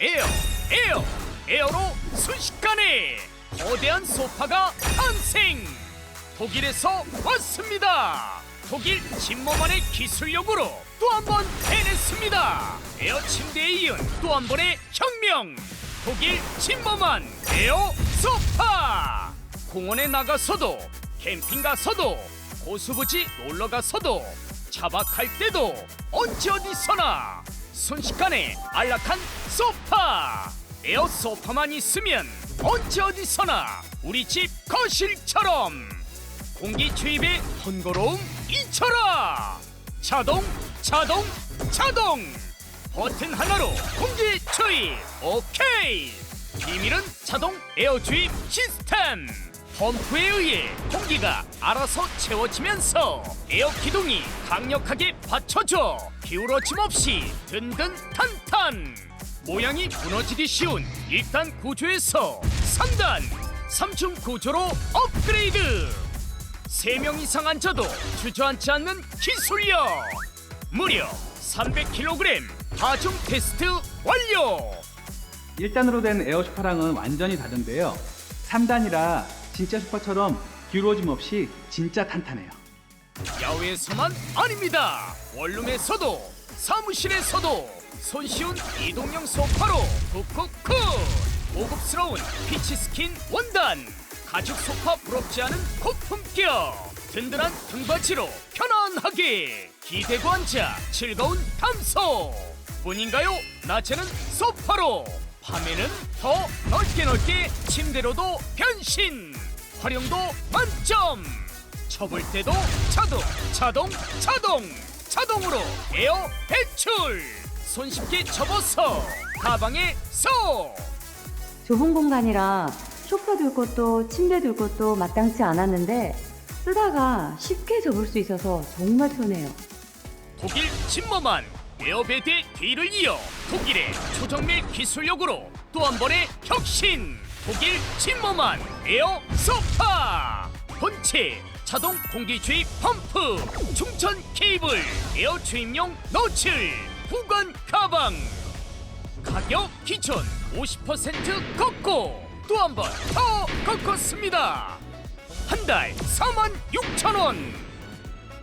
에어 에어 에어로 순식간에 거대한 소파가 탄생! 독일에서 왔습니다! 독일 진모만의 기술력으로 또 한 번 해냈습니다! 에어 침대에 이은 또 한 번의 혁명! 독일 진모만 에어 소파! 공원에 나가서도 캠핑 가서도 고수부지 놀러 가서도 차박할 때도 언제 어디서나 순식간에 안락한 소파. 에어 소파만 있으면 언제 어디서나 우리 집 거실처럼 공기 주입의 번거로움 잊혀라. 자동 자동 자동. 버튼 하나로 공기 주입. 오케이. 비밀은 자동 에어 주입 시스템 펌프에 의해 공기가 알아서 채워지면서 에어 기둥이 강력하게 받쳐줘 기울어짐 없이 든든 탄탄. 모양이 무너지기 쉬운 1단 구조에서 3단 3층 구조로 업그레이드. 3명 이상 앉아도 주저앉지 않는 기술력. 무려 300kg 하중 테스트 완료. 1단으로 된 에어 소파랑은 완전히 다른데요. 3단이라 진짜 소파처럼 기울어짐 없이 진짜 탄탄해요. 야외에서만 아닙니다. 원룸에서도 사무실에서도 손쉬운 이동형 소파로 쿡쿡쿡 고급스러운 피치 스킨 원단 가죽 소파 부럽지 않은 고품격 든든한 등받이로 편안하게 기대고 앉아 즐거운 탐소 뿐인가요? 낮에는 소파로 밤에는 더 넓게 넓게 침대로도 변신 활용도 만점 접을 때도 자동, 자동, 자동, 자동으로 에어 배출. 손쉽게 접어서 가방에 쏙. 좁은 공간이라 소파 둘 곳도 침대 둘 곳도 마땅치 않았는데 쓰다가 쉽게 접을 수 있어서 정말 편해요. 독일 진머만 에어베드의 뒤를 이어 독일의 초정밀 기술력으로 또 한 번의 혁신. 독일 진머만 에어 소파. 본체 자동 공기 주입 펌프, 충전 케이블, 에어 주입용 노즐, 후관 가방. 가격 기준 50% 걷고 또 한 번 더 걷었습니다. 한 달 4만 6천 원.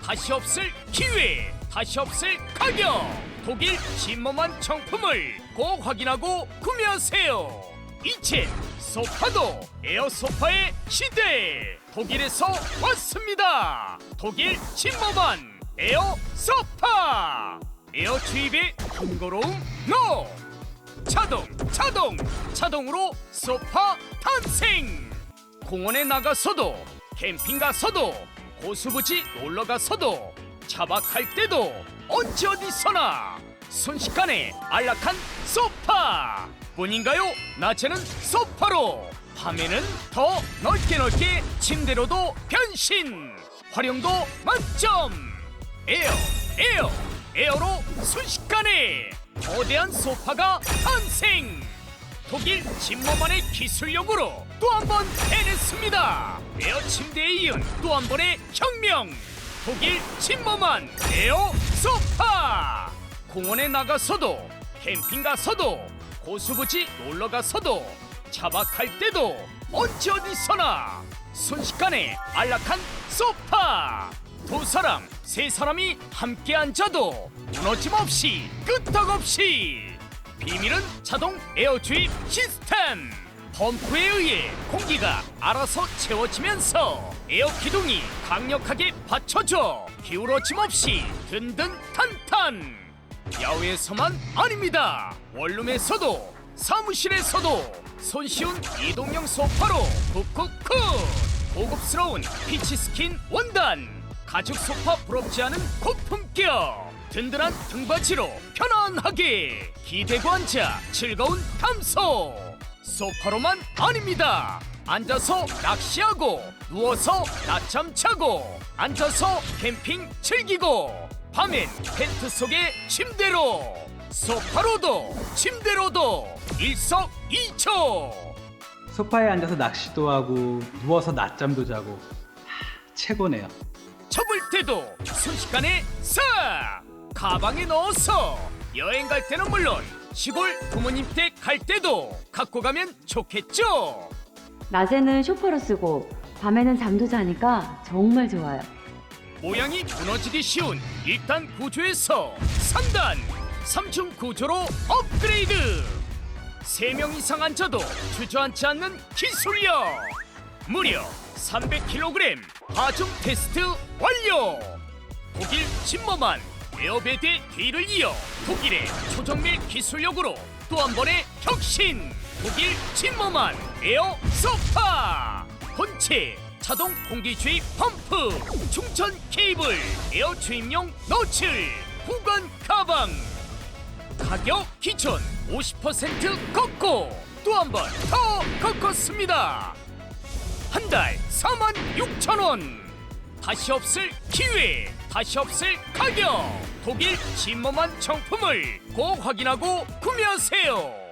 다시 없을 기회, 다시 없을 가격. 독일 진모만 정품을 꼭 확인하고 구매하세요. 이제 소파도 에어 소파의 시대. 독일에서 왔습니다. 독일 진모만 에어 소파. 에어 주입의 번거로움 노. 자동, 자동, 자동으로 소파 탄생. 공원에 나가서도 캠핑 가서도 고수부지 놀러 가서도 차박할 때도 언제 어디서나 순식간에 안락한 소파 뿐인가요? 낮에는 소파로 밤에는 더 넓게 넓게 침대로도 변신 활용도 만점 에어 에어 에어로 순식간에 거대한 소파가 탄생 독일 진모만의 기술력으로 또 한 번 해냈습니다. 에어 침대에 이은 또 한 번의 혁명. 독일 진모만 에어 소파. 공원에 나가서도 캠핑 가서도 고수부지 놀러 가서도 차박할 때도 언제 어디서나 순식간에 안락한 소파. 두 사람, 세 사람이 함께 앉아도 무너짐 없이 끄떡없이. 비밀은 자동 에어 주입 시스템. 펌프에 의해 공기가 알아서 채워지면서 에어 기둥이 강력하게 받쳐줘 기울어짐 없이 든든 탄탄 야외에서만 아닙니다. 원룸에서도 사무실에서도 손쉬운 이동형 소파로 쿡쿡쿡. 고급스러운 피치 스킨 원단. 가죽 소파 부럽지 않은 고품격. 든든한 등받이로 편안하게 기대고 앉아 즐거운 탐소. 소파로만 아닙니다. 앉아서 낚시하고 누워서 낮잠 자고 앉아서 캠핑 즐기고 밤엔 텐트 속의 침대로 소파로도 침대로도 일석이조 소파에 앉아서 낚시도 하고 누워서 낮잠도 자고 하, 최고네요. 접을 때도 순식간에 싹 가방에 넣어서 여행 갈 때는 물론 시골 부모님 댁 갈 때도 갖고 가면 좋겠죠? 낮에는 쇼파로 쓰고 밤에는 잠도 자니까 정말 좋아요. 모양이 무너지기 쉬운 1단 구조에서 3단 3층 구조로 업그레이드. 3명 이상 앉아도 주저앉지 않는 기술력. 무려 300kg 하중 테스트 완료. 독일 침머만 에어베드의 뒤를 이어 독일의 초정밀 기술력으로 또 한 번의 혁신. 독일 침머만 에어 소파. 본체 자동 공기 주입 펌프 충전 케이블 에어 주입용 노즐 보관 가방. 가격 기존 50% 걷고 또 한 번더 걷었습니다. 한 달 4만 6천 원. 다시 없을 기회 다시 없을 가격. 독일 진모만 정품을 꼭 확인하고 구매하세요